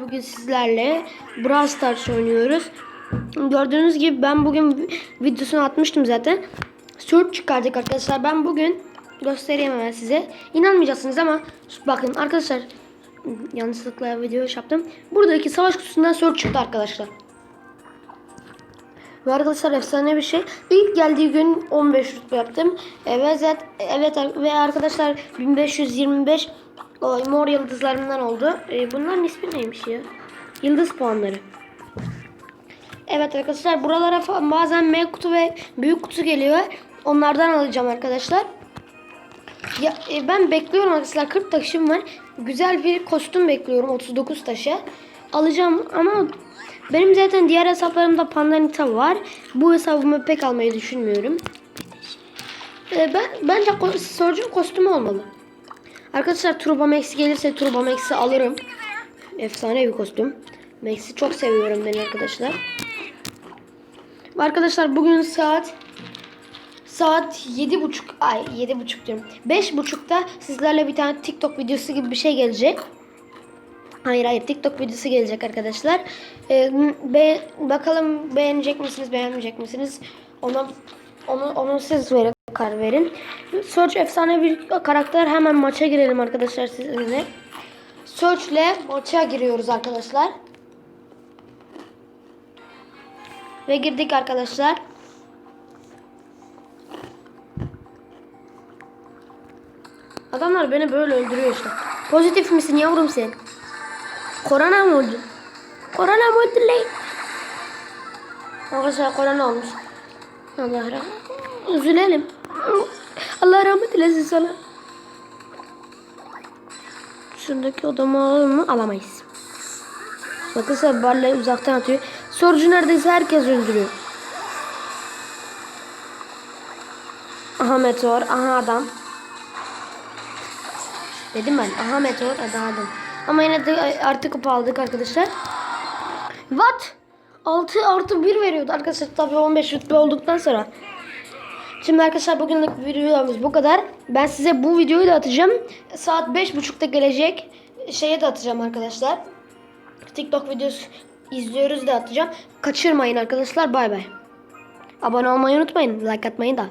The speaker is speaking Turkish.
Bugün sizlerle Brawl Stars oynuyoruz. Gördüğünüz gibi ben bugün videosunu atmıştım zaten. Search çıkardık arkadaşlar. Ben bugün göstereyim hemen size. İnanmayacaksınız ama bakın arkadaşlar yanlışlıkla video yaptım. Buradaki savaş kutusundan search çıktı arkadaşlar. Ve arkadaşlar efsane bir şey. İlk geldiği gün 15 rütbe yaptım. Evet, evet ve arkadaşlar 1525 o, mor yıldızlarımdan oldu. E, bunların ismi neymiş ya? Yıldız puanları. Evet arkadaşlar buralara bazen M kutu ve büyük kutu geliyor. Onlardan alacağım arkadaşlar. Ya, e, ben bekliyorum arkadaşlar 40 taşım var. Güzel bir kostüm bekliyorum 39 taşa. Alacağım ama benim zaten diğer hesaplarımda Pandanita var. Bu hesabımı pek almayı düşünmüyorum. E, ben bence ko- Surgeon kostümü olmalı. Arkadaşlar Turbo Max gelirse Turbo Max'i alırım. Efsane bir kostüm. Max'i çok seviyorum ben arkadaşlar. Arkadaşlar bugün saat saat yedi buçuk ay yedi buçuk diyorum. Beş buçukta sizlerle bir tane TikTok videosu gibi bir şey gelecek. Hayır hayır TikTok videosu gelecek arkadaşlar. Ee, be, bakalım beğenecek misiniz beğenmeyecek misiniz? Onu onu onu siz verin karar verin. Search efsane bir karakter. Hemen maça girelim arkadaşlar sizinle. Search'le maça giriyoruz arkadaşlar. Ve girdik arkadaşlar. Adamlar beni böyle öldürüyor işte. Pozitif misin yavrum sen? Korona mı oldun? Korona mı oldun lan? Arkadaşlar korona olmuş. Allah rahmet. Üzülelim. Allah rahmet eylesin sana. Şuradaki odamı alalım mı? Alamayız. Arkadaşlar Barley uzaktan atıyor. Sorucu neredeyse herkes öldürüyor. Aha meteor, aha adam. Dedim ben. Aha meteor, aha adam. Ama yine de artı kupa aldık arkadaşlar. What? 6 artı 1 veriyordu arkadaşlar tabii 15 rütbe olduktan sonra. Şimdi arkadaşlar bugünlük videomuz bu kadar. Ben size bu videoyu da atacağım. Saat 5.30'da gelecek şeye de atacağım arkadaşlar. TikTok videosu izliyoruz da atacağım. Kaçırmayın arkadaşlar. Bay bay. Abone olmayı unutmayın. Like atmayı da.